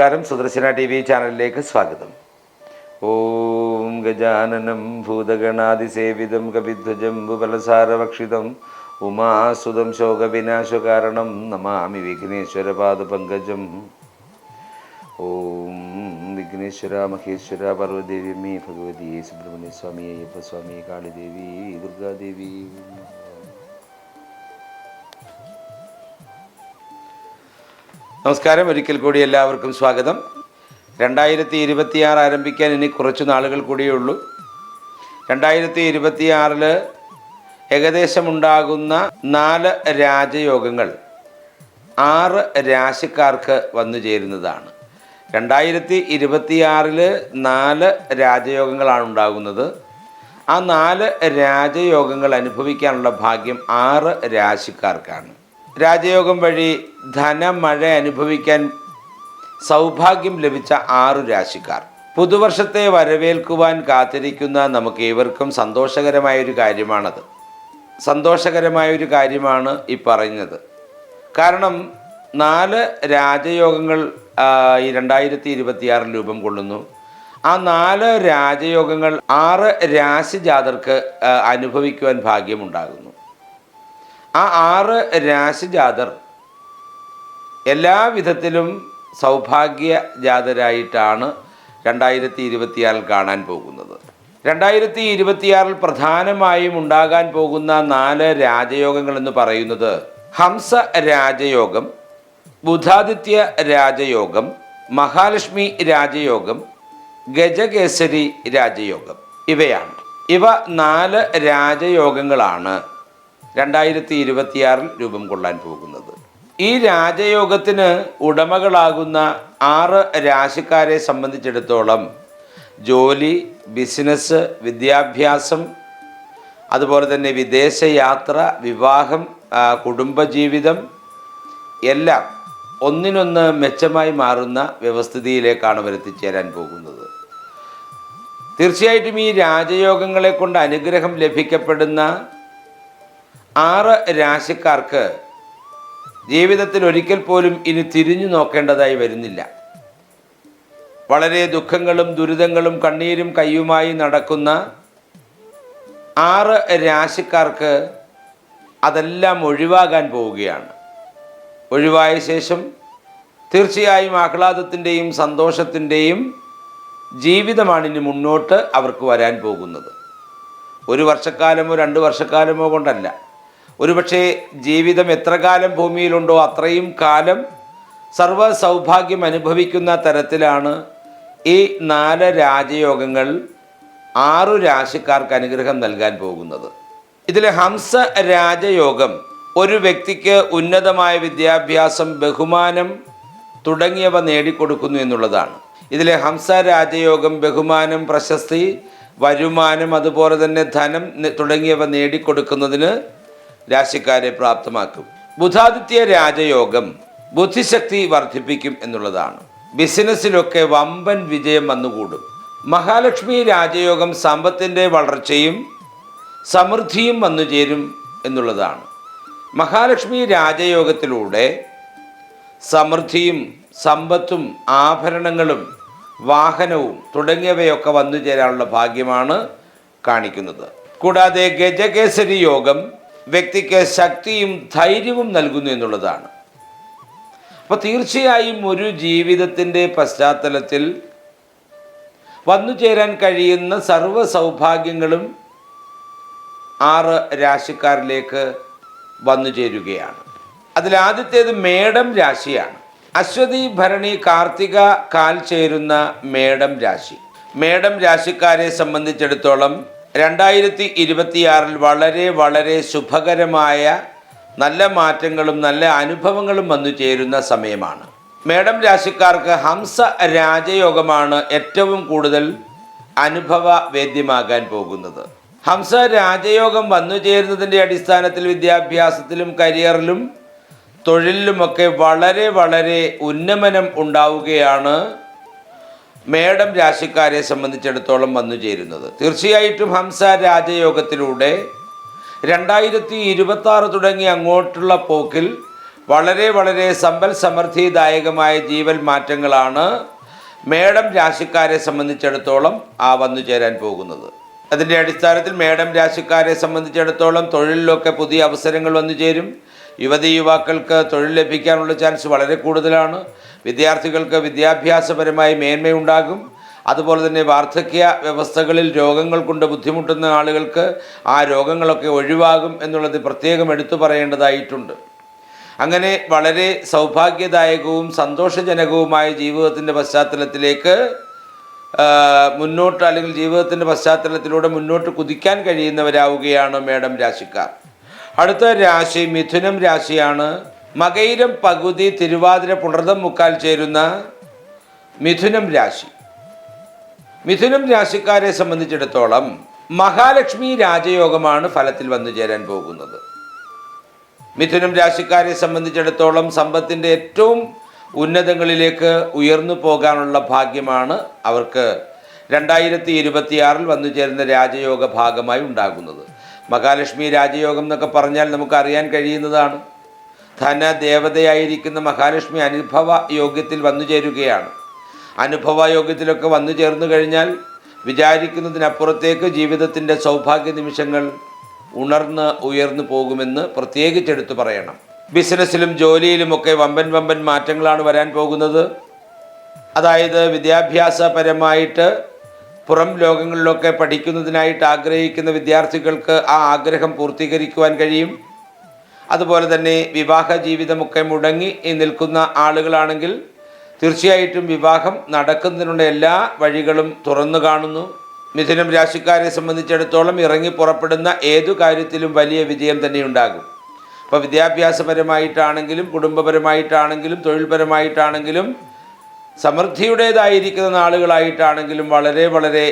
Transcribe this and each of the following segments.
നമസ്കാരം. Sudarshana T V ചാനലിലേക്ക് സ്വാഗതം. ഓം ഗജാനനം ഭൂതഗണാതിസേവിതം കവിധ്വജം ബുബലസാരഭക്ഷിതം ഉമാസുതം ശോകവിനാശകാരണം നമാമി വിഘ്നേശ്വരപാദപങ്കജം. ഓം വിഘ്നേശ്വര മഹേശ്വര പർവദേവി മേ ഭഗവതി സുബ്രഹ്മണ്യ സ്വാമി അയ്യപ്പ സ്വാമി കാളിദേവി ദുർഗാദേവി. നമസ്കാരം. ഒരിക്കൽ കൂടി എല്ലാവർക്കും സ്വാഗതം. രണ്ടായിരത്തി ഇരുപത്തിയാറ് ആരംഭിക്കാൻ ഇനി കുറച്ച് നാളുകൾ കൂടിയേ ഉള്ളൂ. രണ്ടായിരത്തി ഇരുപത്തിയാറിൽ ഏകദേശം ഉണ്ടാകുന്ന നാല് രാജയോഗങ്ങൾ ആറ് രാശിക്കാർക്ക് വന്നു ചേരുന്നതാണ്. രണ്ടായിരത്തി ഇരുപത്തിയാറിൽ നാല് രാജയോഗങ്ങളാണ് ഉണ്ടാകുന്നത്. ആ നാല് രാജയോഗങ്ങൾ അനുഭവിക്കാനുള്ള ഭാഗ്യം ആറ് രാശിക്കാർക്കാണ്. രാജയോഗം വഴി ധനമഴ അനുഭവിക്കാൻ സൗഭാഗ്യം ലഭിച്ച ആറു രാശിക്കാർ. പുതുവർഷത്തെ വരവേൽക്കുവാൻ കാത്തിരിക്കുന്ന നമുക്ക് ഏവർക്കും സന്തോഷകരമായൊരു കാര്യമാണത്. സന്തോഷകരമായൊരു കാര്യമാണ് ഈ പറയുന്നത്. കാരണം നാല് രാജയോഗങ്ങൾ ഈ രണ്ടായിരത്തി ഇരുപത്തിയാറിൽ രൂപം കൊള്ളുന്നു. ആ നാല് രാജയോഗങ്ങൾ ആറ് രാശി ജാതർക്ക് അനുഭവിക്കുവാൻ ഭാഗ്യമുണ്ടാകുന്നു. ആ ആറ് രാശിജാതർ എല്ലാ വിധത്തിലും സൗഭാഗ്യ ജാതരായിട്ടാണ് രണ്ടായിരത്തി ഇരുപത്തിയാറിൽ കാണാൻ പോകുന്നത്. രണ്ടായിരത്തി ഇരുപത്തിയാറിൽ പ്രധാനമായും ഉണ്ടാകാൻ പോകുന്ന നാല് രാജയോഗങ്ങൾ എന്ന് പറയുന്നത് ഹംസ രാജയോഗം ബുധാദിത്യ രാജയോഗം മഹാലക്ഷ്മി രാജയോഗം ഗജകേസരി രാജയോഗം ഇവയാണ്. ഇവ നാല് രാജയോഗങ്ങളാണ്. രണ്ടായിരത്തി ഇരുപത്തിയാറിൽ രൂപം കൊള്ളാൻ പോകുന്നത്. ഈ രാജയോഗത്തിന് ഉടമകളാകുന്ന ആറ് രാശിക്കാരെ സംബന്ധിച്ചിടത്തോളം ജോലി ബിസിനസ് വിദ്യാഭ്യാസം അതുപോലെ തന്നെ വിദേശയാത്ര വിവാഹം കുടുംബജീവിതം എല്ലാം ഒന്നിനൊന്ന് മെച്ചമായി മാറുന്ന വ്യവസ്ഥിതിയിലേക്കാണ് അവർ പോകുന്നത്. തീർച്ചയായിട്ടും ഈ രാജയോഗങ്ങളെ കൊണ്ട് അനുഗ്രഹം ലഭിക്കപ്പെടുന്ന ആറ് രാശിക്കാർക്ക് ജീവിതത്തിൽ ഒരിക്കൽ പോലും ഇനി തിരിഞ്ഞു നോക്കേണ്ടതായി വരുന്നില്ല. വളരെ ദുഃഖങ്ങളും ദുരിതങ്ങളും കണ്ണീരും കയ്യുമായി നടക്കുന്ന ആറ് രാശിക്കാർക്ക് അതെല്ലാം ഒഴിവാകാൻ പോവുകയാണ്. ഒഴിവായ ശേഷം തീർച്ചയായും ആഹ്ലാദത്തിന്റെയും സന്തോഷത്തിന്റെയും ജീവിതമാണ് ഇനി മുന്നോട്ട് അവർക്ക് വരാൻ പോകുന്നത്. ഒരു വർഷക്കാലമോ രണ്ട് വർഷക്കാലമോ കൊണ്ടല്ല. ഒരുപക്ഷെ ജീവിതം എത്ര കാലം ഭൂമിയിലുണ്ടോ അത്രയും കാലം സർവ സൗഭാഗ്യം അനുഭവിക്കുന്ന തരത്തിലാണ് ഈ നാല് രാജയോഗങ്ങൾ ആറു രാശിക്കാർക്ക് അനുഗ്രഹം നൽകാൻ പോകുന്നത്. ഇതിലെ ഹംസ രാജയോഗം ഒരു വ്യക്തിക്ക് ഉന്നതമായ വിദ്യാഭ്യാസം ബഹുമാനം തുടങ്ങിയവ നേടിക്കൊടുക്കുന്നു എന്നുള്ളതാണ്. ഇതിലെ ഹംസ രാജയോഗം ബഹുമാനം പ്രശസ്തി വരുമാനം അതുപോലെ തന്നെ ധനം തുടങ്ങിയവ നേടിക്കൊടുക്കുന്നതിന് രാശിക്കാരെ പ്രാപ്തമാക്കും. ബുധാദിത്യ രാജയോഗം ബുദ്ധിശക്തി വർദ്ധിപ്പിക്കും എന്നുള്ളതാണ്. ബിസിനസ്സിലൊക്കെ വമ്പൻ വിജയം വന്നുകൂടും. മഹാലക്ഷ്മി രാജയോഗം സമ്പത്തിന്റെ വളർച്ചയും സമൃദ്ധിയും വന്നു ചേരും എന്നുള്ളതാണ്. മഹാലക്ഷ്മി രാജയോഗത്തിലൂടെ സമൃദ്ധിയും സമ്പത്തും ആഭരണങ്ങളും വാഹനവും തുടങ്ങിയവയൊക്കെ വന്നു ചേരാനുള്ള ഭാഗ്യമാണ് കാണിക്കുന്നത്. കൂടാതെ ഗജകേസരി യോഗം വ്യക്തിക്ക് ശക്തിയും ധൈര്യവും നൽകുന്നു എന്നുള്ളതാണ്. അപ്പോൾ തീർച്ചയായും ഒരു ജീവിതത്തിന്റെ പശ്ചാത്തലത്തിൽ വന്നു ചേരാൻ കഴിയുന്ന സർവ സൗഭാഗ്യങ്ങളും ആറ് രാശിക്കാരിലേക്ക് വന്നു ചേരുകയാണ്. അതിലാദ്യത്തേത് മേടം രാശിയാണ്. അശ്വതി ഭരണി കാർത്തിക കാൽ ചേരുന്ന മേടം രാശി. മേടം രാശിക്കാരെ സംബന്ധിച്ചിടത്തോളം രണ്ടായിരത്തി ഇരുപത്തിയാറിൽ വളരെ വളരെ ശുഭകരമായ നല്ല മാറ്റങ്ങളും നല്ല അനുഭവങ്ങളും വന്നു ചേരുന്ന സമയമാണ്. മേഡം രാശിക്കാർക്ക് ഹംസ രാജയോഗമാണ് ഏറ്റവും കൂടുതൽ അനുഭവ വേദ്യമാകാൻ പോകുന്നത്. ഹംസ രാജയോഗം വന്നു ചേരുന്നതിന്റെ അടിസ്ഥാനത്തിൽ വിദ്യാഭ്യാസത്തിലും കരിയറിലും തൊഴിലിലുമൊക്കെ വളരെ വളരെ ഉന്നമനം ഉണ്ടാവുകയാണ് മേടം രാശിക്കാരെ സംബന്ധിച്ചിടത്തോളം വന്നു ചേരുന്നത്. തീർച്ചയായിട്ടും ഹംസ രാജയോഗത്തിലൂടെ രണ്ടായിരത്തി ഇരുപത്തി തുടങ്ങി അങ്ങോട്ടുള്ള പോക്കിൽ വളരെ വളരെ സമ്പൽ സമൃദ്ധിദായകമായ ജീവൽ മാറ്റങ്ങളാണ് മേടം രാശിക്കാരെ സംബന്ധിച്ചിടത്തോളം ആ വന്നു ചേരാൻ പോകുന്നത്. അതിന്റെ അടിസ്ഥാനത്തിൽ മേടം രാശിക്കാരെ സംബന്ധിച്ചിടത്തോളം തൊഴിലിലൊക്കെ പുതിയ അവസരങ്ങൾ വന്നു ചേരും. യുവതി യുവാക്കൾക്ക് തൊഴിൽ ലഭിക്കാനുള്ള ചാൻസ് വളരെ കൂടുതലാണ്. വിദ്യാർത്ഥികൾക്ക് വിദ്യാഭ്യാസപരമായി മേന്മയുണ്ടാകും. അതുപോലെ തന്നെ വാർദ്ധക്യ വ്യവസ്ഥകളിൽ രോഗങ്ങൾ കൊണ്ട് ബുദ്ധിമുട്ടുന്ന ആളുകൾക്ക് ആ രോഗങ്ങളൊക്കെ ഒഴിവാകും എന്നുള്ളത് പ്രത്യേകം എടുത്തു പറയേണ്ടതായിട്ടുണ്ട്. അങ്ങനെ വളരെ സൗഭാഗ്യദായകവും സന്തോഷജനകവുമായ ജീവിതത്തിന്റെ പശ്ചാത്തലത്തിലേക്ക് മുന്നോട്ട് അല്ലെങ്കിൽ ജീവിതത്തിന്റെ പശ്ചാത്തലത്തിലൂടെ മുന്നോട്ട് കുതിക്കാൻ കഴിയുന്നവരാവുകയാണ് മേഡം രാശിക്കാർ. അടുത്ത രാശി മിഥുനം രാശിയാണ്. മകയിരം പകുതി തിരുവാതിര പുണർദം മുക്കാൽ ചേരുന്ന മിഥുനം രാശി. മിഥുനം രാശിക്കാരെ സംബന്ധിച്ചിടത്തോളം മഹാലക്ഷ്മി രാജയോഗമാണ് ഫലത്തിൽ വന്നു ചേരാൻ പോകുന്നത്. മിഥുനം രാശിക്കാരെ സംബന്ധിച്ചിടത്തോളം സമ്പത്തിന്റെ ഏറ്റവും ഉന്നതങ്ങളിലേക്ക് ഉയർന്നു പോകാനുള്ള ഭാഗ്യമാണ് അവർക്ക് രണ്ടായിരത്തി ഇരുപത്തിയാറിൽ വന്നു ചേരുന്ന രാജയോഗ ഭാഗമായി ഉണ്ടാകുന്നത്. മഹാലക്ഷ്മി രാജയോഗം എന്നൊക്കെ പറഞ്ഞാൽ നമുക്ക് അറിയാൻ കഴിയുന്നതാണ്. ധന ദേവതയായിരിക്കുന്ന മഹാലക്ഷ്മി അനുഭവ യോഗ്യത്തിൽ വന്നു ചേരുകയാണ്. അനുഭവ യോഗ്യത്തിലൊക്കെ വന്നു ചേർന്നു കഴിഞ്ഞാൽ വിചാരിക്കുന്നതിനപ്പുറത്തേക്ക് ജീവിതത്തിന്റെ സൗഭാഗ്യ നിമിഷങ്ങൾ ഉണർന്ന് ഉയർന്നു പോകുമെന്ന് പ്രത്യേകിച്ചെടുത്തു പറയണം. ബിസിനസ്സിലും ജോലിയിലുമൊക്കെ വമ്പൻ വമ്പൻ മാറ്റങ്ങളാണ് വരാൻ പോകുന്നത്. അതായത് വിദ്യാഭ്യാസപരമായിട്ട് പുറം ലോകങ്ങളിലൊക്കെ പഠിക്കുന്നതിനായിട്ട് ആഗ്രഹിക്കുന്ന വിദ്യാർത്ഥികൾക്ക് ആ ആഗ്രഹം പൂർത്തീകരിക്കുവാൻ കഴിയും. അതുപോലെ തന്നെ വിവാഹ ജീവിതമൊക്കെ മുടങ്ങി നിൽക്കുന്ന ആളുകളാണെങ്കിൽ തീർച്ചയായിട്ടും വിവാഹം നടക്കുന്നതിനുള്ള എല്ലാ വഴികളും തുറന്നു കാണുന്നു. മിഥുനം രാശിക്കാരെ സംബന്ധിച്ചിടത്തോളം ഇറങ്ങി പുറപ്പെടുന്ന ഏതു കാര്യത്തിലും വലിയ വിജയം തന്നെ ഉണ്ടാകും. അപ്പോൾ വിദ്യാഭ്യാസപരമായിട്ടാണെങ്കിലും കുടുംബപരമായിട്ടാണെങ്കിലും തൊഴിൽപരമായിട്ടാണെങ്കിലും സമൃദ്ധിയുടേതായിരിക്കുന്ന നാളുകളായിട്ടാണെങ്കിലും വളരെ വളരെ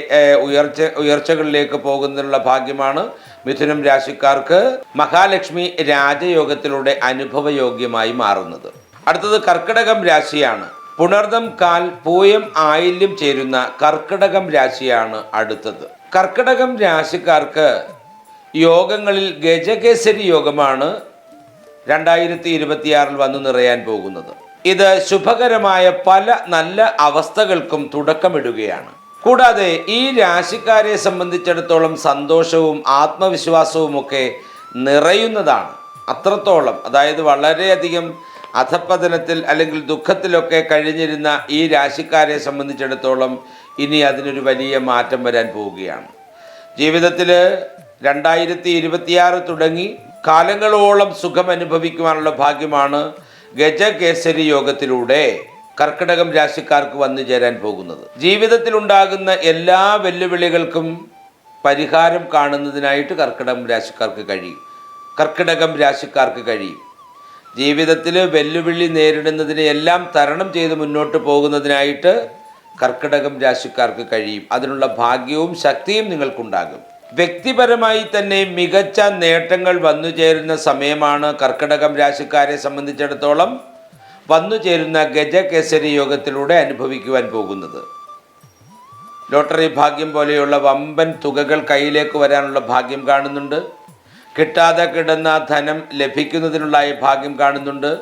ഉയർച്ച ഉയർച്ചകളിലേക്ക് പോകുന്നതിനുള്ള ഭാഗ്യമാണ് മിഥുനം രാശിക്കാർക്ക് മഹാലക്ഷ്മി രാജയോഗത്തിലൂടെ അനുഭവയോഗ്യമായി മാറുന്നത്. അടുത്തത് കർക്കിടകം രാശിയാണ്. പുണർദം കാൽ പൂയം ആയില്യം ചേരുന്ന കർക്കിടകം രാശിയാണ് അടുത്തത്. കർക്കിടകം രാശിക്കാർക്ക് യോഗങ്ങളിൽ ഗജകേസരി യോഗമാണ് രണ്ടായിരത്തി ഇരുപത്തിയാറിൽ വന്നു നിറയാൻ പോകുന്നത്. ഇത് ശുഭകരമായ പല നല്ല അവസ്ഥകൾക്കും തുടക്കമിടുകയാണ്. കൂടാതെ ഈ രാശിക്കാരെ സംബന്ധിച്ചിടത്തോളം സന്തോഷവും ആത്മവിശ്വാസവും ഒക്കെ നിറയുന്നതാണ്. അത്രത്തോളം അതായത് വളരെയധികം അധപ്പതനത്തിൽ അല്ലെങ്കിൽ ദുഃഖത്തിലൊക്കെ കഴിഞ്ഞിരുന്ന ഈ രാശിക്കാരെ സംബന്ധിച്ചിടത്തോളം ഇനി അതിനൊരു വലിയ മാറ്റം വരാൻ പോവുകയാണ്. ജീവിതത്തിൽ രണ്ടായിരത്തി തുടങ്ങി കാലങ്ങളോളം സുഖം അനുഭവിക്കുവാനുള്ള ഭാഗ്യമാണ് ഗജകേസരി യോഗത്തിലൂടെ കർക്കിടകം രാശിക്കാർക്ക് വന്നു ചേരാൻ പോകുന്നത്. ജീവിതത്തിലുണ്ടാകുന്ന എല്ലാ വെല്ലുവിളികൾക്കും പരിഹാരം കാണുന്നതിനായിട്ട് കർക്കിടകം രാശിക്കാർക്ക് കഴിയും. കർക്കിടകം രാശിക്കാർക്ക് കഴിയും. ജീവിതത്തിൽ വെല്ലുവിളി നേരിടുന്നതിനെ എല്ലാം തരണം ചെയ്ത് മുന്നോട്ട് പോകുന്നതിനായിട്ട് കർക്കിടകം രാശിക്കാർക്ക് കഴിയും. അതിനുള്ള ഭാഗ്യവും ശക്തിയും നിങ്ങൾക്കുണ്ടാകും. വ്യക്തിപരമായി തന്നെ മികച്ച നേട്ടങ്ങൾ വന്നു ചേരുന്ന സമയമാണ് കർക്കിടകം രാശിക്കാരെ സംബന്ധിച്ചിടത്തോളം വന്നു ചേരുന്ന ഗജകേസരി യോഗത്തിലൂടെ അനുഭവിക്കുവാൻ പോകുന്നത്. ലോട്ടറി ഭാഗ്യം പോലെയുള്ള വമ്പൻ തുകകൾ കയ്യിലേക്ക് വരാനുള്ള ഭാഗ്യം കാണുന്നുണ്ട്. കിട്ടാതെ കിടന്ന ധനം ലഭിക്കുന്നതിനുള്ള ഭാഗ്യം കാണുന്നുണ്ട്.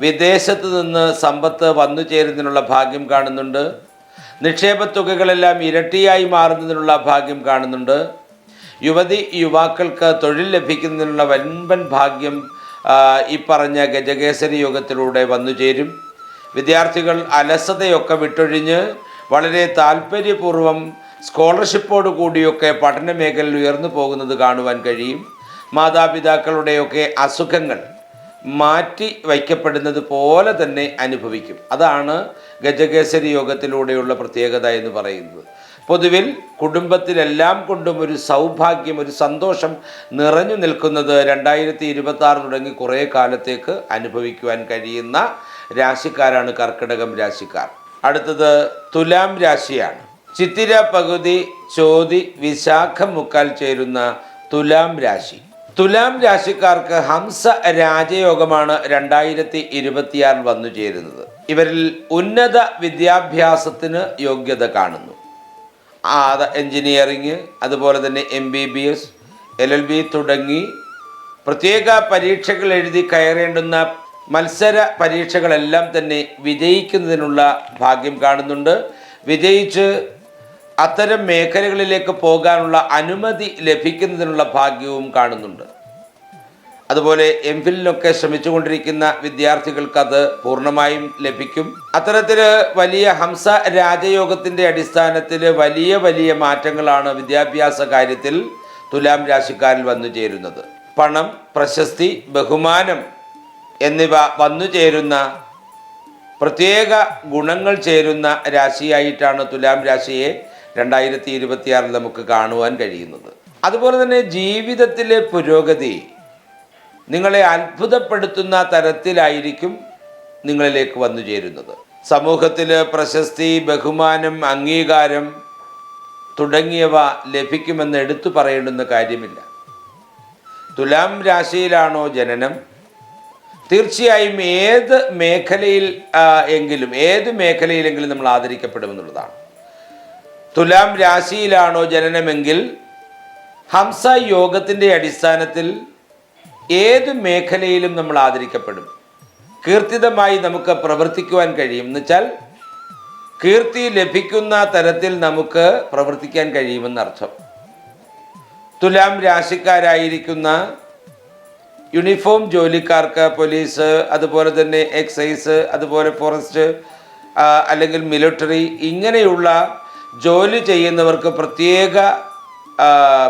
വിദേശത്ത് നിന്ന് സമ്പത്ത് വന്നു ചേരുന്നതിനുള്ള ഭാഗ്യം കാണുന്നുണ്ട്. നിക്ഷേപ തുകകളെല്ലാം ഇരട്ടിയായി മാറുന്നതിനുള്ള ഭാഗ്യം കാണുന്നുണ്ട്. യുവതി യുവാക്കൾക്ക് തൊഴിൽ ലഭിക്കുന്നതിനുള്ള വൻപൻ ഭാഗ്യം ഈ പറഞ്ഞ ഗജകേസരി യോഗത്തിലൂടെ വന്നു ചേരും. വിദ്യാർത്ഥികൾ അലസതയൊക്കെ വിട്ടൊഴിഞ്ഞ് വളരെ താല്പര്യപൂർവം സ്കോളർഷിപ്പോട് കൂടിയൊക്കെ പഠന മേഖലയിൽ ഉയർന്നു പോകുന്നത് കാണുവാൻ കഴിയും. മാതാപിതാക്കളുടെയൊക്കെ അസുഖങ്ങൾ മാറ്റി വയ്ക്കപ്പെടുന്നത് പോലെ തന്നെ അനുഭവിക്കും. അതാണ് ഗജകേസരി യോഗത്തിലൂടെയുള്ള പ്രത്യേകത എന്ന് പറയുന്നത്. പൊതുവിൽ കുടുംബത്തിലെല്ലാം കൊണ്ടും ഒരു സൗഭാഗ്യം ഒരു സന്തോഷം നിറഞ്ഞു നിൽക്കുന്നത് രണ്ടായിരത്തി ഇരുപത്തി ആറ് തുടങ്ങി കുറേ കാലത്തേക്ക് അനുഭവിക്കുവാൻ കഴിയുന്ന രാശിക്കാരാണ് കർക്കിടകം രാശിക്കാർ. അടുത്തത് തുലാം രാശിയാണ്. ചിത്തിര പകുതി ചോതി വിശാഖം മുക്കാൽ ചേരുന്ന തുലാം രാശി. തുലാം രാശിക്കാർക്ക് ഹംസ രാജയോഗമാണ് രണ്ടായിരത്തി ഇരുപത്തിയാറിൽ വന്നു ചേരുന്നത്. ഇവരിൽ ഉന്നത വിദ്യാഭ്യാസത്തിന് യോഗ്യത കാണുന്നു. അത് എൻജിനീയറിങ് അതുപോലെ തന്നെ M B B S L L B തുടങ്ങി പ്രത്യേക പരീക്ഷകൾ എഴുതി കയറേണ്ടുന്ന മത്സര പരീക്ഷകളെല്ലാം തന്നെ വിജയിക്കുന്നതിനുള്ള ഭാഗ്യം കാണുന്നുണ്ട്. വിജയിച്ച് അത്തരം മേഖലകളിലേക്ക് പോകാനുള്ള അനുമതി ലഭിക്കുന്നതിനുള്ള ഭാഗ്യവും കാണുന്നുണ്ട്. അതുപോലെ എം ഫിലിനൊക്കെ ശ്രമിച്ചുകൊണ്ടിരിക്കുന്ന വിദ്യാർത്ഥികൾക്ക് അത് പൂർണമായും ലഭിക്കും. അത്തരത്തിൽ വലിയ ഹംസ രാജയോഗത്തിന്റെ അടിസ്ഥാനത്തിൽ വലിയ വലിയ മാറ്റങ്ങളാണ് വിദ്യാഭ്യാസ കാര്യത്തിൽ തുലാം രാശിക്കാരിൽ വന്നു ചേരുന്നത്. പണം പ്രശസ്തി ബഹുമാനം എന്നിവ വന്നു ചേരുന്ന പ്രത്യേക ഗുണങ്ങൾ ചേരുന്ന രാശിയായിട്ടാണ് തുലാം രാശിയെ രണ്ടായിരത്തി ഇരുപത്തിയാറിൽ നമുക്ക് കാണുവാൻ കഴിയുന്നത്. അതുപോലെ തന്നെ ജീവിതത്തിലെ പുരോഗതി നിങ്ങളെ അത്ഭുതപ്പെടുത്തുന്ന തരത്തിലായിരിക്കും നിങ്ങളിലേക്ക് വന്നു ചേരുന്നത്. സമൂഹത്തിൽ പ്രശസ്തി ബഹുമാനം അംഗീകാരം തുടങ്ങിയവ ലഭിക്കുമെന്ന് എടുത്തു പറയേണ്ടുന്ന കാര്യമില്ല. തുലാം രാശിയിലാണോ ജനനം? തീർച്ചയായും ഏത് മേഖലയിൽ എങ്കിലും ഏത് മേഖലയിലെങ്കിലും നമ്മൾ ആദരിക്കപ്പെടുമെന്നുള്ളതാണ്. തുലാം രാശിയിലാണോ ജനനമെങ്കിൽ ഹംസ യോഗത്തിന്റെ അടിസ്ഥാനത്തിൽ ഏത് മേഖലയിലും നമ്മൾ ആദരിക്കപ്പെടും. കീർത്തിതമായി നമുക്ക് പ്രവർത്തിക്കുവാൻ കഴിയും. എന്ന് വെച്ചാൽ കീർത്തി ലഭിക്കുന്ന തരത്തിൽ നമുക്ക് പ്രവർത്തിക്കാൻ കഴിയുമെന്നർത്ഥം തുലാം രാശിക്കാരായിരിക്കുന്ന യൂണിഫോം ജോലിക്കാർക്ക് പോലീസ് അതുപോലെ തന്നെ എക്സൈസ് അതുപോലെ ഫോറസ്റ്റ് അല്ലെങ്കിൽ മിലിറ്ററി ഇങ്ങനെയുള്ള ജോലി ചെയ്യുന്നവർക്ക് പ്രത്യേക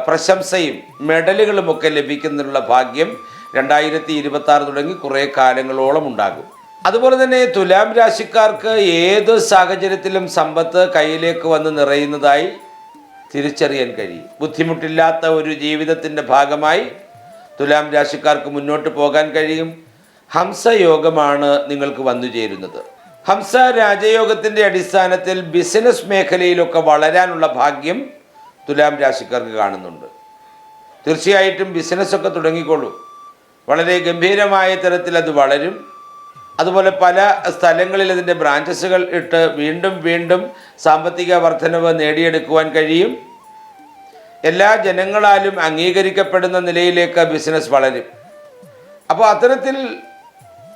പ്രശംസയും മെഡലുകളുമൊക്കെ ലഭിക്കുന്നതിനുള്ള ഭാഗ്യം രണ്ടായിരത്തി ഇരുപത്തി ആറ് തുടങ്ങി കുറേ കാലങ്ങളോളം ഉണ്ടാകും. അതുപോലെ തന്നെ തുലാം രാശിക്കാർക്ക് ഏത് സാഹചര്യത്തിലും സമ്പത്ത് കയ്യിലേക്ക് വന്ന് നിറയുന്നതായി തിരിച്ചറിയാൻ കഴിയും. ബുദ്ധിമുട്ടില്ലാത്ത ഒരു ജീവിതത്തിന്റെ ഭാഗമായി തുലാം രാശിക്കാർക്ക് മുന്നോട്ട് പോകാൻ കഴിയും. ഹംസയോഗമാണ് നിങ്ങൾക്ക് വന്നു ചേരുന്നത് ഹംസ രാജയോഗത്തിന്റെ അടിസ്ഥാനത്തിൽ ബിസിനസ് മേഖലയിലൊക്കെ വളരാനുള്ള ഭാഗ്യം തുലാം രാശിക്കാർക്ക് കാണുന്നുണ്ട്. തീർച്ചയായിട്ടും ബിസിനസ്സൊക്കെ തുടങ്ങിക്കോളൂ. വളരെ ഗംഭീരമായ തരത്തിൽ അത് വളരും. അതുപോലെ പല സ്ഥലങ്ങളിൽ അതിന്റെ ബ്രാഞ്ചസുകൾ ഇട്ട് വീണ്ടും വീണ്ടും സാമ്പത്തിക വർധനവ് നേടിയെടുക്കുവാൻ കഴിയും. എല്ലാ ജനങ്ങളാലും അംഗീകരിക്കപ്പെടുന്ന നിലയിലേക്ക് ബിസിനസ് വളരും. അപ്പോൾ അത്തരത്തിൽ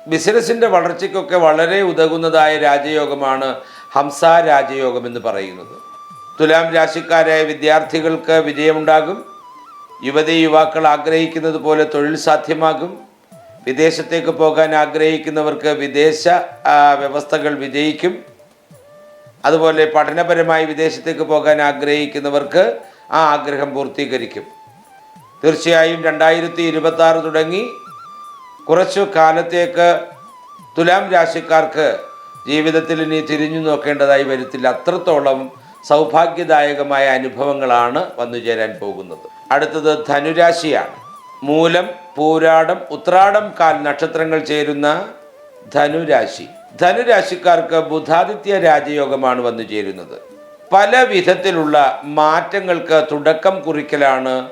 ബിസിനസ്സിന്റെ വളർച്ചയ്ക്കൊക്കെ വളരെ ഉതകുന്നതായ രാജയോഗമാണ് ഹംസ രാജയോഗം എന്ന് പറയുന്നത്. തുലാം രാശിക്കാരായ വിദ്യാർത്ഥികൾക്ക് വിജയമുണ്ടാകും. യുവതി യുവാക്കൾ ആഗ്രഹിക്കുന്നത് പോലെ തൊഴിൽ സാധ്യമാകും. വിദേശത്തേക്ക് പോകാൻ ആഗ്രഹിക്കുന്നവർക്ക് വിദേശ വ്യവസ്ഥകൾ വിജയിക്കും. അതുപോലെ പഠനപരമായി വിദേശത്തേക്ക് പോകാൻ ആഗ്രഹിക്കുന്നവർക്ക് ആ ആഗ്രഹം പൂർത്തീകരിക്കും. തീർച്ചയായും രണ്ടായിരത്തി തുടങ്ങി. കുറച്ചു കാലത്തേക്ക് തുലാം രാശിക്കാർക്ക് ജീവിതത്തിൽ ഇനി തിരിഞ്ഞു നോക്കേണ്ടതായി വരത്തില്ല. അത്രത്തോളം സൗഭാഗ്യദായകമായ അനുഭവങ്ങളാണ് വന്നു ചേരാൻ പോകുന്നത്. അടുത്തത് ധനുരാശിയാണ്. മൂലം പൂരാടം ഉത്രാടം കാൽ നക്ഷത്രങ്ങൾ ചേരുന്ന ധനുരാശി. ധനുരാശിക്കാർക്ക് ബുധാദിത്യ രാജയോഗമാണ് വന്നു ചേരുന്നത്. പല വിധത്തിലുള്ള മാറ്റങ്ങൾക്ക് തുടക്കം കുറിക്കലാണ്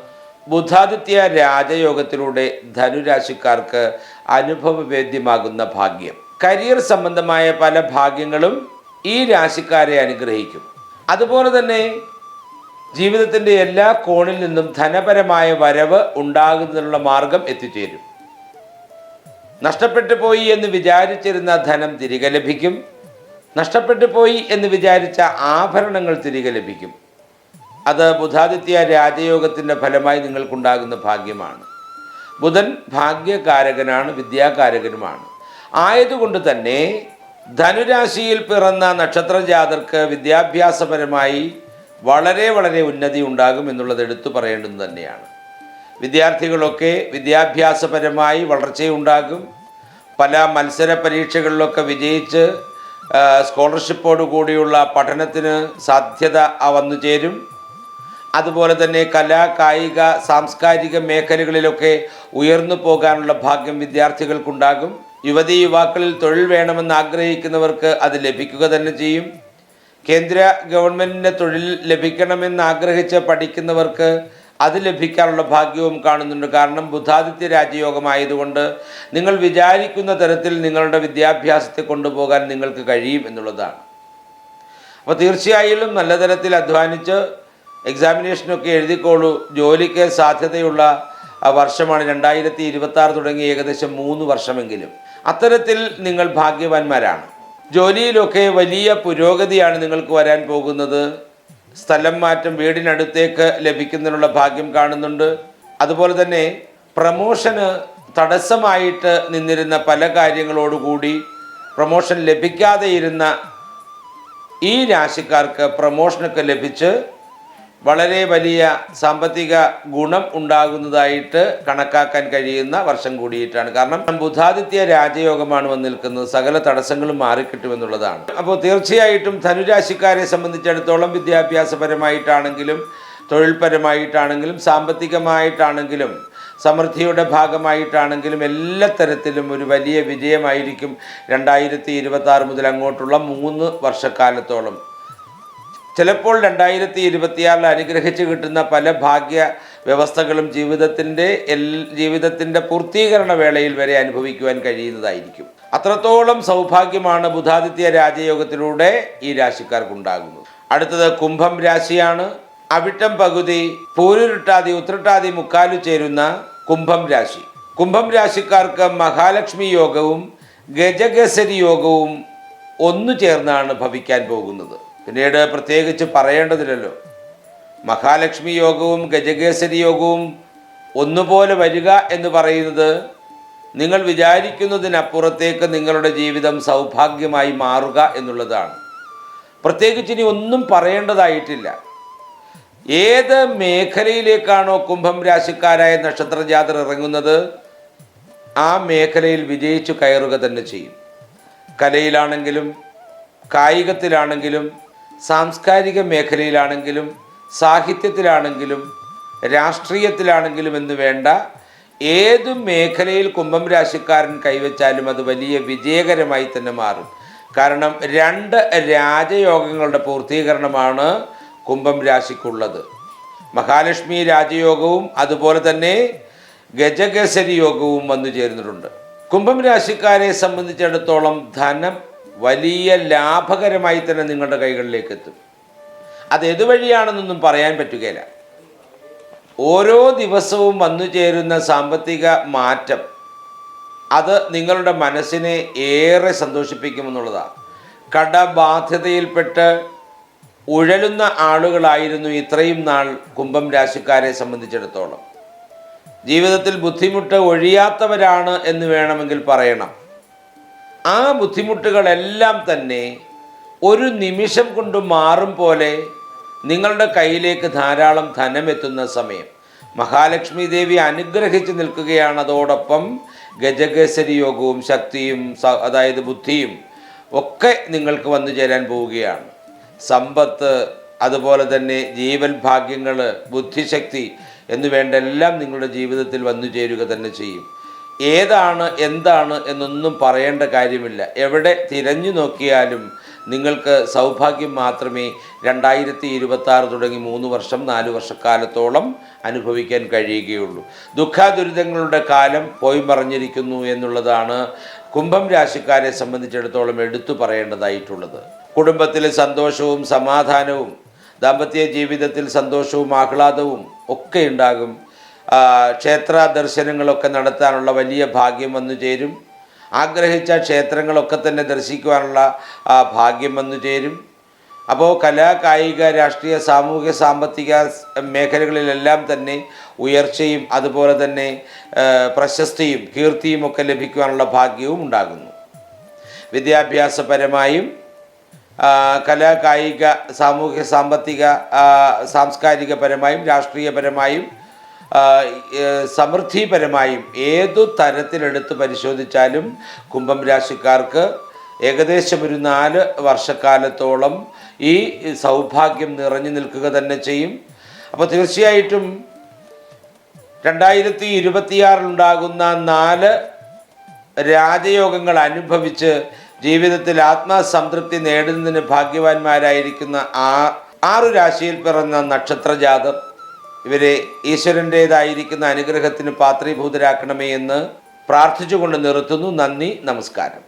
ബുധാദിത്യ രാജയോഗത്തിലൂടെ ധനുരാശിക്കാർക്ക് അനുഭവവേദ്യമാകുന്ന ഭാഗ്യം. കരിയർ സംബന്ധമായ പല ഭാഗ്യങ്ങളും ഈ രാശിക്കാരെ അനുഗ്രഹിക്കും. അതുപോലെ തന്നെ ജീവിതത്തിന്റെ എല്ലാ കോണിൽ നിന്നും ധനപരമായ വരവ് ഉണ്ടാകുന്നതിനുള്ള മാർഗം എത്തിച്ചേരും. നഷ്ടപ്പെട്ടു പോയി എന്ന് വിചാരിച്ചിരുന്ന ധനം തിരികെ ലഭിക്കും. നഷ്ടപ്പെട്ടു പോയി എന്ന് വിചാരിച്ച ആഭരണങ്ങൾ തിരികെ ലഭിക്കും. അത് ബുധാദിത്യ രാജയോഗത്തിന്റെ ഫലമായി നിങ്ങൾക്കുണ്ടാകുന്ന ഭാഗ്യമാണ്. ബുധൻ ഭാഗ്യകാരകനാണ് വിദ്യാകാരകനുമാണ്. ആയതുകൊണ്ട് തന്നെ ധനുരാശിയിൽ പിറന്ന നക്ഷത്രജാതർക്ക് വിദ്യാഭ്യാസപരമായി വളരെ വളരെ ഉന്നതി ഉണ്ടാകും എന്നുള്ളത് എടുത്തു പറയേണ്ടത് തന്നെയാണ്. വിദ്യാർത്ഥികളൊക്കെ വിദ്യാഭ്യാസപരമായി വളർച്ചയുണ്ടാകും. പല മത്സര പരീക്ഷകളിലൊക്കെ വിജയിച്ച് സ്കോളർഷിപ്പോടുകൂടിയുള്ള കൂടിയുള്ള പഠനത്തിന് സാധ്യത വന്നു ചേരും. അതുപോലെ തന്നെ കലാ കായിക സാംസ്കാരിക മേഖലകളിലൊക്കെ ഉയർന്നു പോകാനുള്ള ഭാഗ്യം വിദ്യാർത്ഥികൾക്കുണ്ടാകും. യുവതി യുവാക്കളിൽ തൊഴിൽ വേണമെന്ന് ആഗ്രഹിക്കുന്നവർക്ക് അത് ലഭിക്കുക തന്നെ ചെയ്യും. കേന്ദ്ര ഗവൺമെന്റിന്റെ തൊഴിൽ ലഭിക്കണമെന്ന് ആഗ്രഹിച്ച് പഠിക്കുന്നവർക്ക് അത് ലഭിക്കാനുള്ള ഭാഗ്യവും കാണുന്നുണ്ട്. കാരണം ബുധാദിത്യ രാജയോഗമായതുകൊണ്ട് നിങ്ങൾ വിചാരിക്കുന്ന തരത്തിൽ നിങ്ങളുടെ വിദ്യാഭ്യാസത്തെ കൊണ്ടുപോകാൻ നിങ്ങൾക്ക് കഴിയും എന്നുള്ളതാണ്. അപ്പോൾ തീർച്ചയായും നല്ല തരത്തിൽ അധ്വാനിച്ച് എക്സാമിനേഷനൊക്കെ എഴുതിക്കോളൂ. ജോലിക്ക് സാധ്യതയുള്ള വർഷമാണ് രണ്ടായിരത്തി ഇരുപത്തി ആറ് തുടങ്ങി ഏകദേശം മൂന്ന് വർഷമെങ്കിലും. അത്തരത്തിൽ നിങ്ങൾ ഭാഗ്യവാന്മാരാണ്. ജോലിയിലൊക്കെ വലിയ പുരോഗതിയാണ് നിങ്ങൾക്ക് വരാൻ പോകുന്നത്. സ്ഥലം മാറ്റം വീടിനടുത്തേക്ക് ലഭിക്കുന്നതിനുള്ള ഭാഗ്യം കാണുന്നുണ്ട്. അതുപോലെ തന്നെ പ്രമോഷന് തടസ്സമായിട്ട് നിന്നിരുന്ന പല കാര്യങ്ങളോടുകൂടി പ്രമോഷൻ ലഭിക്കാതെ ഇരുന്ന ഈ രാശിക്കാർക്ക് പ്രമോഷനൊക്കെ ലഭിച്ച് വളരെ വലിയ സാമ്പത്തിക ഗുണം ഉണ്ടാകുന്നതായിട്ട് കണക്കാക്കാൻ കഴിയുന്ന വർഷം കൂടിയിട്ടാണ്. കാരണം ബുധാദിത്യ രാജയോഗമാണ് വന്നിരിക്കുന്നത് സകല തടസ്സങ്ങളും മാറിക്കിട്ടുമെന്നുള്ളതാണ്. അപ്പോൾ തീർച്ചയായിട്ടും ധനുരാശിക്കാരെ സംബന്ധിച്ചിടത്തോളം വിദ്യാഭ്യാസപരമായിട്ടാണെങ്കിലും തൊഴിൽപരമായിട്ടാണെങ്കിലും സാമ്പത്തികമായിട്ടാണെങ്കിലും സമൃദ്ധിയുടെ ഭാഗമായിട്ടാണെങ്കിലും എല്ലാ തരത്തിലും ഒരു വലിയ വിജയമായിരിക്കും രണ്ടായിരത്തി ഇരുപത്തി ആറ് മുതൽ അങ്ങോട്ടുള്ള മൂന്ന് വർഷക്കാലത്തോളം. ചിലപ്പോൾ രണ്ടായിരത്തി ഇരുപത്തിയാറിൽ അനുഗ്രഹിച്ച് കിട്ടുന്ന പല ഭാഗ്യ വ്യവസ്ഥകളും ജീവിതത്തിന്റെ എൽ ജീവിതത്തിന്റെ പൂർത്തീകരണ വേളയിൽ വരെ അനുഭവിക്കുവാൻ കഴിയുന്നതായിരിക്കും. അത്രത്തോളം സൗഭാഗ്യമാണ് ബുധാദിത്യ രാജയോഗത്തിലൂടെ ഈ രാശിക്കാർക്കുണ്ടാകുന്നത്. അടുത്തത് കുംഭം രാശിയാണ്. അവിട്ടം പകുതി പൂരുരുട്ടാതി ഉത്രട്ടാതി മുക്കാലു ചേരുന്ന കുംഭം രാശി. കുംഭം രാശിക്കാർക്ക് മഹാലക്ഷ്മി യോഗവും ഗജഗസരി യോഗവും ഒന്നു ചേർന്നാണ് ഭവിക്കാൻ പോകുന്നത്. പിന്നീട് പ്രത്യേകിച്ച് പറയേണ്ടതില്ലല്ലോ. മഹാലക്ഷ്മി യോഗവും ഗജകേസരി യോഗവും ഒന്നുപോലെ വരിക എന്ന് പറയുന്നത് നിങ്ങൾ വിചാരിക്കുന്നതിനപ്പുറത്തേക്ക് നിങ്ങളുടെ ജീവിതം സൗഭാഗ്യമായി മാറുക എന്നുള്ളതാണ്. പ്രത്യേകിച്ച് ഇനി ഒന്നും പറയേണ്ടതായിട്ടില്ല. ഏത് മേഖലയിലേക്കാണോ കുംഭം രാശിക്കാരായ നക്ഷത്രജാതർ ഇറങ്ങുന്നത് ആ മേഖലയിൽ വിജയിച്ചു കയറുക തന്നെ ചെയ്യും. കലയിലാണെങ്കിലും കായികത്തിലാണെങ്കിലും സാംസ്കാരിക മേഖലയിലാണെങ്കിലും സാഹിത്യത്തിലാണെങ്കിലും രാഷ്ട്രീയത്തിലാണെങ്കിലും എന്ന് വേണ്ട ഏതു മേഖലയിൽ കുംഭം രാശിക്കാരൻ കൈവച്ചാലും അത് വലിയ വിജയകരമായി തന്നെ മാറും. കാരണം രണ്ട് രാജയോഗങ്ങളുടെ പൂർത്തീകരണമാണ് കുംഭം രാശിക്കുള്ളത്. മഹാലക്ഷ്മി രാജയോഗവും അതുപോലെ തന്നെ ഗജകേസരി യോഗവും വന്നു ചേരുന്നിട്ടുണ്ട് കുംഭം രാശിക്കാരെ സംബന്ധിച്ചിടത്തോളം ധനം വലിയ ലാഭകരമായി തന്നെ നിങ്ങളുടെ കൈകളിലേക്ക് എത്തും. അത് ഏതു വഴിയാണെന്നൊന്നും പറയാൻ പറ്റുകയില്ല. ഓരോ ദിവസവും വന്നു ചേരുന്ന സാമ്പത്തിക മാറ്റം അത് നിങ്ങളുടെ മനസ്സിനെ ഏറെ സന്തോഷിപ്പിക്കുമെന്നുള്ളതാണ് കടബാധ്യതയിൽപ്പെട്ട് ഉഴലുന്ന ആളുകളായിരുന്നു ഇത്രയും നാൾ കുംഭം രാശിക്കാരെ സംബന്ധിച്ചിടത്തോളം. ജീവിതത്തിൽ ബുദ്ധിമുട്ട് ഒഴിയാത്തവരാണ് എന്ന് വേണമെങ്കിൽ പറയണം. ആ ബുദ്ധിമുട്ടുകളെല്ലാം തന്നെ ഒരു നിമിഷം കൊണ്ട് മാറും പോലെ നിങ്ങളുടെ കയ്യിലേക്ക് ധാരാളം ധനമെത്തുന്ന സമയം. മഹാലക്ഷ്മി ദേവി അനുഗ്രഹിച്ച് നിൽക്കുകയാണ്. അതോടൊപ്പം ഗജകേസരി യോഗവും ശക്തിയും അതായത് ബുദ്ധിയും ഒക്കെ നിങ്ങൾക്ക് വന്നു ചേരാൻ പോവുകയാണ്. സമ്പത്ത് അതുപോലെ തന്നെ ജീവൽ ഭാഗ്യങ്ങൾ ബുദ്ധിശക്തി എന്നുവേണ്ട എല്ലാം നിങ്ങളുടെ ജീവിതത്തിൽ വന്നു ചേരുക തന്നെ ചെയ്യും. ഏതാണ് എന്താണ് എന്നൊന്നും പറയേണ്ട കാര്യമില്ല. എവിടെ തിരഞ്ഞു നോക്കിയാലും നിങ്ങൾക്ക് സൗഭാഗ്യം മാത്രമേ രണ്ടായിരത്തി ഇരുപത്തി തുടങ്ങി മൂന്ന് വർഷം നാല് വർഷക്കാലത്തോളം അനുഭവിക്കാൻ കഴിയുകയുള്ളൂ. ദുഃഖാദുരിതങ്ങളുടെ കാലം പോയി മറിഞ്ഞിരിക്കുന്നു എന്നുള്ളതാണ് കുംഭം രാശിക്കാരെ സംബന്ധിച്ചിടത്തോളം എടുത്തു പറയേണ്ടതായിട്ടുള്ളത്. കുടുംബത്തിൽ സന്തോഷവും സമാധാനവും ദാമ്പത്യ ജീവിതത്തിൽ സന്തോഷവും ആഹ്ലാദവും ഒക്കെ ഉണ്ടാകും. ക്ഷേത്ര ദർശനങ്ങളൊക്കെ നടത്താനുള്ള വലിയ ഭാഗ്യം വന്നു ചേരും. ആഗ്രഹിച്ച ക്ഷേത്രങ്ങളൊക്കെ തന്നെ ദർശിക്കുവാനുള്ള ഭാഗ്യം വന്നു ചേരും. അപ്പോൾ കലാ കായിക രാഷ്ട്രീയ സാമൂഹിക സാമ്പത്തിക മേഖലകളിലെല്ലാം തന്നെ ഉയർച്ചയും അതുപോലെ തന്നെ പ്രശസ്തിയും കീർത്തിയും ഒക്കെ ലഭിക്കുവാനുള്ള ഭാഗ്യവും ഉണ്ടാകുന്നു. വിദ്യാഭ്യാസപരമായും കലാ കായിക സാമൂഹിക സാമ്പത്തിക സാംസ്കാരികപരമായും രാഷ്ട്രീയപരമായും സമൃദ്ധിപരമായും ഏതു തരത്തിലെടുത്ത് പരിശോധിച്ചാലും കുംഭം രാശിക്കാർക്ക് ഏകദേശം ഒരു നാല് വർഷക്കാലത്തോളം ഈ സൗഭാഗ്യം നിറഞ്ഞു നിൽക്കുക തന്നെ ചെയ്യും. അപ്പോൾ തീർച്ചയായിട്ടും രണ്ടായിരത്തി ഇരുപത്തിയാറിലുണ്ടാകുന്ന നാല് രാജയോഗങ്ങൾ അനുഭവിച്ച് ജീവിതത്തിൽ ആത്മസംതൃപ്തി നേടുന്നതിന് ഭാഗ്യവാന്മാരായിരിക്കുന്ന ആ ആറു രാശിയിൽ പിറന്ന നക്ഷത്രജാതർ ഇവരെ ഈശ്വരന്റേതായിരിക്കുന്ന അനുഗ്രഹത്തിന് പാത്രീഭൂതരാക്കണമേ എന്ന് പ്രാർത്ഥിച്ചുകൊണ്ട് നിർത്തുന്നു. നന്ദി നമസ്കാരം.